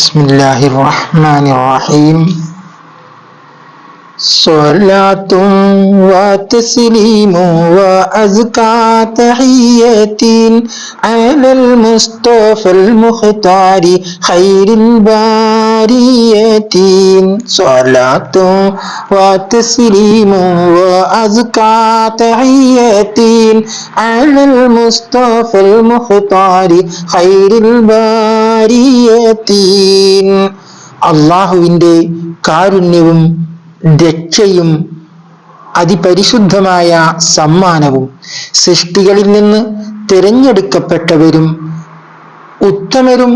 بسم الله الرحمن الرحيم. صلاة وتسليم وأزكى تحية على المصطفى المختار خير البارية صلاة وتسليم وأزكى تحية على المصطفى المختار خير البارية അള്ളാഹുവിൻ്റെ കാരുണ്യവും രക്ഷയും അതിപരിശുദ്ധമായ സമ്മാനവും സൃഷ്ടികളിൽ നിന്ന് തിരഞ്ഞെടുക്കപ്പെട്ടവരും ഉത്തമരും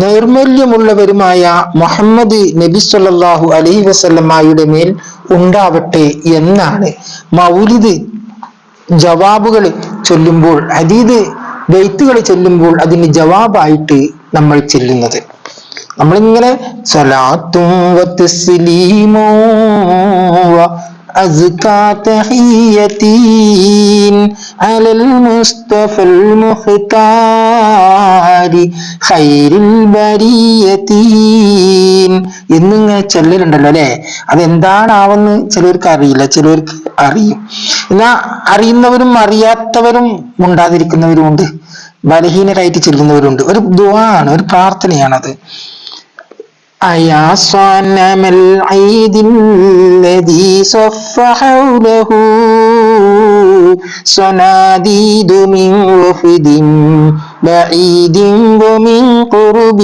നൈർമല്യമുള്ളവരുമായ മുഹമ്മദ് നബി സല്ലാഹു അലഹി വസല്ലമ്മയുടെ മേൽ ഉണ്ടാവട്ടെ എന്നാണ് മൗലിദ് ജവാബുകൾ ചൊല്ലുമ്പോൾ അതീത് ബെയ്ത്തുകൾ ചൊല്ലുമ്പോൾ അതിന് ജവാബായിട്ട് നമ്മൾ ചെല്ലുന്നത്. നമ്മളിങ്ങനെ സലാത്തും أزكى تحيتين على المصطفى المختار خير البريتين എന്നിങ്ങനെ ചെല്ലലുണ്ടല്ലോ അല്ലെ അതെന്താണാവെന്ന് ചിലർക്ക് അറിയില്ല ചിലർക്ക് അറിയും എന്നാ അറിയുന്നവരും അറിയാത്തവരും ഉണ്ടാതിരിക്കുന്നവരും ഉണ്ട് ബലഹീനരായിട്ട് ചെല്ലുന്നവരുണ്ട് ഒരു ദുആണ് ഒരു പ്രാർത്ഥനയാണത് أيا صنم العيد الذي صف حوله صناديد من وفد بعيد ومن قرب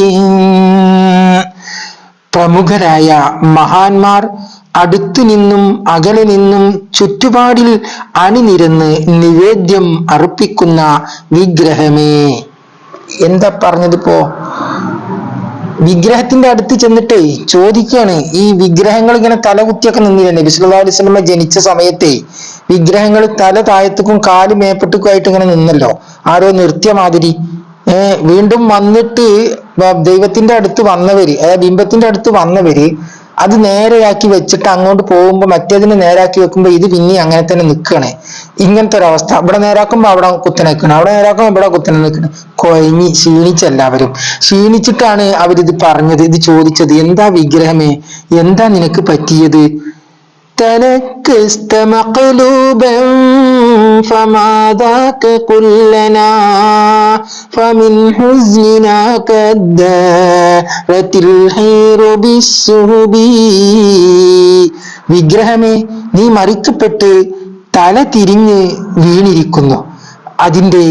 പ്രമുഖരായ മഹാന്മാർ അടുത്തു നിന്നും അകലെ നിന്നും ചുറ്റുപാടിൽ അണിനിരന്ന് നിവേദ്യം അർപ്പിക്കുന്ന വിഗ്രഹമേ എന്താ പറഞ്ഞതിപ്പോ വിഗ്രഹത്തിന്റെ അടുത്ത് ചെന്നിട്ട് ചോദിക്കുകയാണ് ഈ വിഗ്രഹങ്ങൾ ഇങ്ങനെ തലകുത്തിയൊക്കെ നിന്നില്ല? നബി സല്ലല്ലാഹു അലൈഹി ജനിച്ച സമയത്തെ വിഗ്രഹങ്ങൾ തല താഴത്തേക്കും കാൽ മേപ്പട്ടേക്കും ആയിട്ട് ഇങ്ങനെ നിന്നല്ലോ. ആരോ നിർത്തിയ മാതിരി. വീണ്ടും വന്നിട്ട് ദൈവത്തിന്റെ അടുത്ത് വന്നവര് അതായത് ബിംബത്തിന്റെ അടുത്ത് വന്നവര് അത് നേരെയാക്കി വെച്ചിട്ട് അങ്ങോട്ട് പോകുമ്പോൾ മറ്റേതിനെ നേരാക്കി വെക്കുമ്പോൾ ഇത് പിന്നെ അങ്ങനെ തന്നെ നിൽക്കണേ ഇങ്ങനത്തെ ഒരു അവസ്ഥ ഇവിടെ നേരാക്കുമ്പോൾ അവിടെ കുത്തനെ നിൽക്കണം അവിടെ നേരാക്കുമ്പോൾ ഇവിടെ കുത്തനെ നിൽക്കണം കൊയങ്ങി ക്ഷീണിച്ച് എല്ലാവരും. ക്ഷീണിച്ചിട്ടാണ് അവരിത് പറഞ്ഞത് ഇത് ചോദിച്ചത്. എന്താ വിഗ്രഹമേ? എന്താ നിനക്ക് പറ്റിയത്? തനക്ക് فما ذاك قل لنا فمن حزننا كدارت الحير بالسهب വിഗ്രഹമേ നീ മറിക്കപ്പെട്ട് തല തിരിഞ്ഞ് വീണിരിക്കുന്നു അതിന്റെ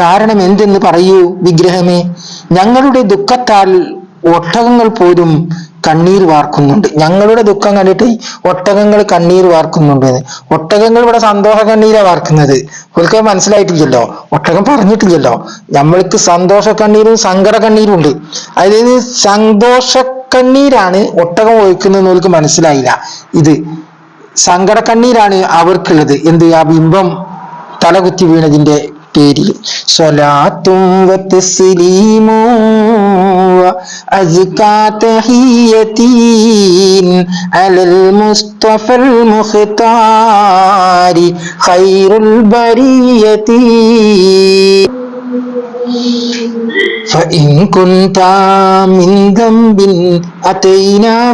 കാരണം എന്തെന്ന് പറയൂ വിഗ്രഹമേ ഞങ്ങളുടെ ദുഃഖത്താൽ ഒട്ടകങ്ങൾ പോലും കണ്ണീർ വാർക്കുന്നുണ്ട്. ഞങ്ങളുടെ ദുഃഖം കണ്ടിട്ട് ഒട്ടകങ്ങൾ കണ്ണീർ വാർക്കുന്നുണ്ട്. ഒട്ടകങ്ങൾ ഇവിടെ സന്തോഷ കണ്ണീരാ വാർക്കുന്നത്. അവർക്ക് മനസ്സിലായിട്ടില്ലല്ലോ. ഒട്ടകം പറഞ്ഞിട്ടില്ലല്ലോ. നമ്മൾക്ക് സന്തോഷ കണ്ണീരും സങ്കട കണ്ണീരും ഉണ്ട്. അതായത് സന്തോഷ കണ്ണീരാണ് ഒട്ടകം ഒഴിക്കുന്നതെന്ന് അവർക്ക് മനസ്സിലായില്ല. ഇത് സങ്കട കണ്ണീരാണ് അവർക്കുള്ളത്. എന്ത്? ആ ബിംബം തലകുത്തി വീണതിന്റെ പേരിൽ. സ്വലാത്തും وأزكى تحيتين على المصطفى المختار خير البرية. فإن كنت من ذنب أتينا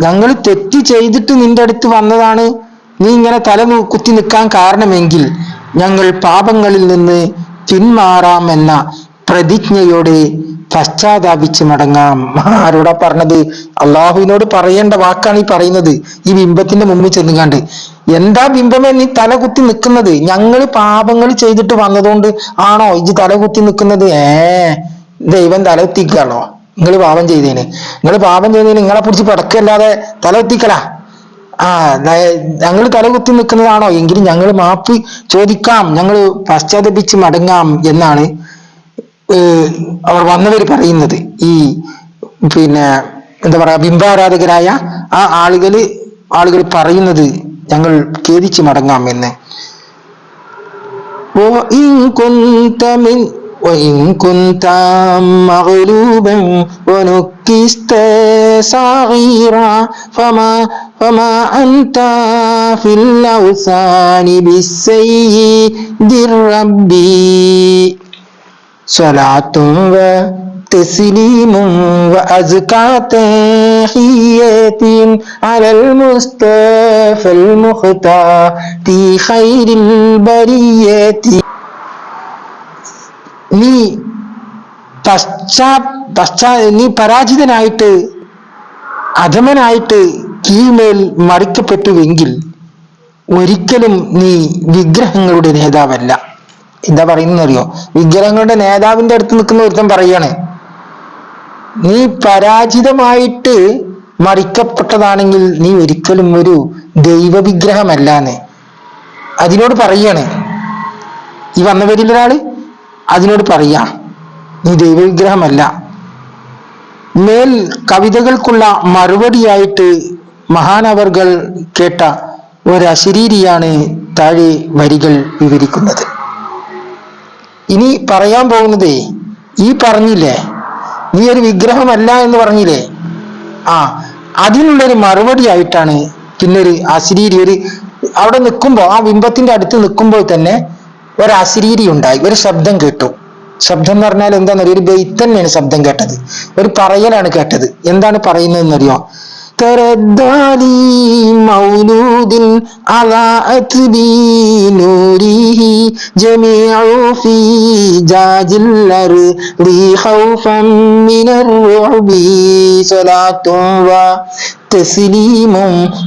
ഞങ്ങൾ തെറ്റ് ചെയ്തിട്ട് നിന്റെ അടുത്ത് വന്നതാണ്. നീ ഇങ്ങനെ തല കുത്തി നിൽക്കാൻ കാരണമെങ്കിൽ ഞങ്ങൾ പാപങ്ങളിൽ നിന്ന് പിന്മാറാമെന്ന പ്രതിജ്ഞയോടെ പശ്ചാത്താപിച്ച് മടങ്ങാം. ആരോടാ പറഞ്ഞത്? അള്ളാഹുവിനോട് പറയേണ്ട വാക്കാണ് ഈ പറയുന്നത്. ഈ ബിംബത്തിന്റെ മുമ്പിൽ ചെന്നുകാണ്ട്. എന്താ ബിംബമേ നീ തല കുത്തി നിൽക്കുന്നത്? ഞങ്ങൾ പാപങ്ങൾ ചെയ്തിട്ട് വന്നതുകൊണ്ട് ആണോ ഇജ് തല കുത്തി നിൽക്കുന്നത്? ഏ ദൈവം തല കുത്തിക്കാണോ? നിങ്ങൾ പാപം ചെയ്തേന്. നിങ്ങൾ പാപം ചെയ്തതിന് നിങ്ങളെ പിടിച്ച് പടക്കല്ലാതെ തല കുത്തിക്കലാ. ആ ഞങ്ങൾ തലകുത്തി നിൽക്കുന്നതാണോ? എങ്കിലും ഞങ്ങൾ മാപ്പ് ചോദിക്കാം. ഞങ്ങൾ പശ്ചാത്തപിച്ച് മടങ്ങാം എന്നാണ് അവർ വന്നവർ പറയുന്നത്. ഈ പിന്നെ എന്താ പറയാ ബിംബാരാധകരായ ആ ആളുകൾ ആളുകൾ പറയുന്നത് ഞങ്ങൾ ഖേദിച്ച് മടങ്ങാം എന്ന്. وإن كنت مغلوبا ونكست صغيرا فما فما أنت في الأوثان بالسيد الربي صلاة وتسليم وأزكى تحيات على المصطفى المختار خير البرية. നീ പശ്ചാ പശ്ചാ നീ പരാജിതനായിട്ട് അധമനായിട്ട് കീഴ്മേൽ മറിക്കപ്പെട്ടുവെങ്കിൽ ഒരിക്കലും നീ വിഗ്രഹങ്ങളുടെ നേതാവല്ല. എന്താ പറയുന്നറിയോ വിഗ്രഹങ്ങളുടെ നേതാവിന്റെ അടുത്ത് നിൽക്കുന്ന ഒരുത്തൻ പറയാണ് നീ പരാജിതമായിട്ട് മറിക്കപ്പെട്ടതാണെങ്കിൽ നീ ഒരിക്കലും ഒരു ദൈവ വിഗ്രഹമല്ലാന്ന് അതിനോട് പറയാണ് ഈ വന്നവരിൽ ഒരാൾ അതിനോട് പറയാ നീ ദൈവവിഗ്രഹമല്ല. മേൽ കവിതകൾക്കുള്ള മറുപടിയായിട്ട് മഹാനവർകൾ കേട്ട ഒരശരീരിയാണ് താഴെ വരികൾ വിവരിക്കുന്നത്. ഇനി പറയാൻ പോകുന്നതേ ഈ പറഞ്ഞില്ലേ നീ ഒരു വിഗ്രഹമല്ല എന്ന് പറഞ്ഞില്ലേ? ആ അതിനുള്ളൊരു മറുപടി ആയിട്ടാണ് പിന്നെ ഒരു അശരീരി ഒരു അവിടെ നിൽക്കുമ്പോൾ ആ ബിംബത്തിന്റെ അടുത്ത് നിൽക്കുമ്പോൾ തന്നെ ഒരു അശരീരി ഉണ്ടായി ഒരു ശബ്ദം കേട്ടു. ശബ്ദം എന്ന് പറഞ്ഞാൽ എന്താണെന്നറിയോ? ഒരു ബെയ്ത്ത് തന്നെയാണ് ശബ്ദം കേട്ടത്. ഒരു പറയലാണ് കേട്ടത്. എന്താണ് പറയുന്നതെന്നറിയോ? تردالي مولود أضاءت بنوره جميع في جاج الأرض خوفا من الرعب. صلاة وتسليم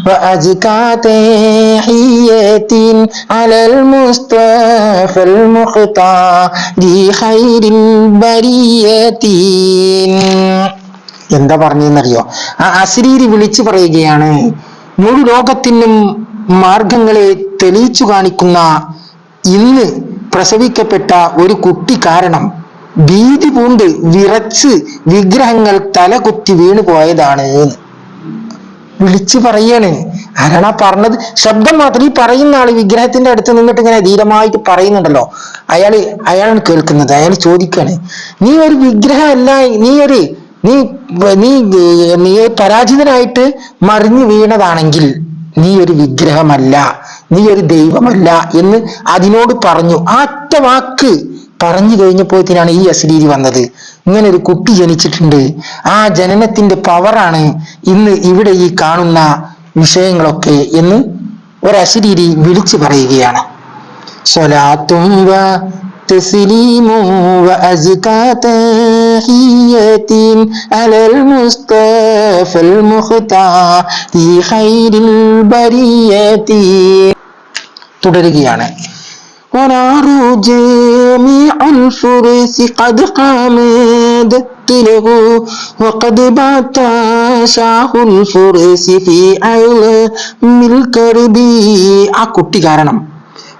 وأزكى تحية على المصطفى المختار خير البرية. എന്താ പറഞ്ഞെന്നറിയോ? ആ അശരീരി വിളിച്ചു പറയുകയാണ് മുഴു ലോകത്തിനും മാർഗങ്ങളെ തെളിയിച്ചു കാണിക്കുന്ന ഇന്ന് പ്രസവിക്കപ്പെട്ട ഒരു കുട്ടി കാരണം ഭീതി പൂണ്ട് വിറച്ച് വിഗ്രഹങ്ങൾ തലകുത്തി വീണു പോയതാണ്. എന്ന്. വിളിച്ചു പറയാണ്. ആരാണ് പറഞ്ഞത്? ശബ്ദം മാത്രം. ഈ പറയുന്ന ആൾ വിഗ്രഹത്തിന്റെ അടുത്ത് നിന്നിട്ട് ഇങ്ങനെ ധീരമായിട്ട് പറയുന്നുണ്ടല്ലോ. അയാൾ അയാളാണ് കേൾക്കുന്നത്. അയാൾ ചോദിക്കാണ് നീ ഒരു വിഗ്രഹമല്ല നീ ഒരു നീ നീ നീ പരാജിതനായിട്ട് മറിഞ്ഞു വീണതാണെങ്കിൽ നീ ഒരു വിഗ്രഹമല്ല നീ ഒരു ദൈവമല്ല എന്ന് അതിനോട് പറഞ്ഞു. ആറ്റ വാക്ക് പറഞ്ഞു കഴിഞ്ഞപ്പോഴത്തേനാണ് ഈ അശ്ലീരി വന്നത്. ഇങ്ങനെ ഒരു കുട്ടി ജനിച്ചിട്ടുണ്ട്. ആ ജനനത്തിന്റെ പവറാണ് ഇന്ന് ഇവിടെ ഈ കാണുന്ന വിഷയങ്ങളൊക്കെ എന്ന് ഒരു അശ്ലീരി വിളിച്ചു പറയുകയാണ്. സ്വലാത്തും تحية على المصطفى المختار خير البرية തുടരുകയാണ് ونار جميع الفرس قد قامت له وقد بات شاه الفرس في عالم الكرب ആ കുട്ടി കാരണം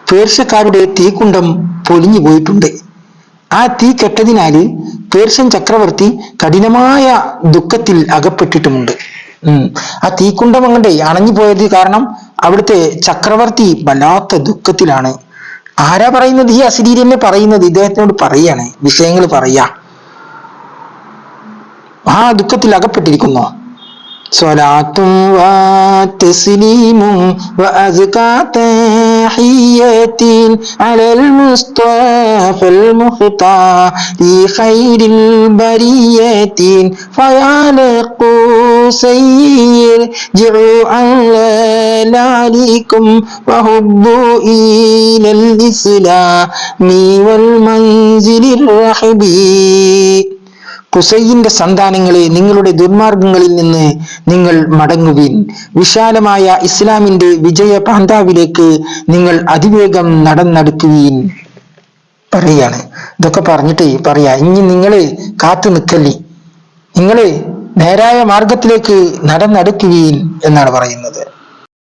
പേർഷ്യക്കാരുടെ തീക്കുണ്ടം പൊലിഞ്ഞു പോയിട്ടുണ്ട് ആ തീ കെട്ടതിനാൽ പേർഷ്യൻ ചക്രവർത്തി കഠിനമായ ദുഃഖത്തിൽ അകപ്പെട്ടിട്ടുമുണ്ട്. ആ തീക്കുണ്ടം അങ്ങോട്ടേ അണഞ്ഞു പോയത് കാരണം അവിടുത്തെ ചക്രവർത്തി വല്ലാത്ത ദുഃഖത്തിലാണ്. ആരാ പറയുന്നത്? ഈ അസിരീരനെ പറയുന്നത്. ഇദ്ദേഹത്തിനോട് പറയാണ്. വിഷയങ്ങൾ പറയാ. ആ ദുഃഖത്തിൽ അകപ്പെട്ടിരിക്കുന്നു. സ്വലാത്തും وتسليم وأزكى تحية على المصطفى المختار خير البرية فيا لقوسير جعوا على عليكم وهبوا إلى الإسلام والمنزل الرحبي കുസൈന്റെ സന്താനങ്ങളെ നിങ്ങളുടെ ദുർമാർഗങ്ങളിൽ നിന്ന് നിങ്ങൾ മടങ്ങുവിൻ. വിശാലമായ ഇസ്ലാമിന്റെ വിജയ പാന്താവിലേക്ക് നിങ്ങൾ അതിവേഗം നടന്നടുക്കുവീൻ. പറയാണ്. ഇതൊക്കെ പറഞ്ഞിട്ട് പറയാ. ഇനി നിങ്ങളെ കാത്തു നിൽക്കല്ലേ നിങ്ങൾ നേരായ മാർഗത്തിലേക്ക് നടന്നടുക്കുവീൻ എന്നാണ് പറയുന്നത്.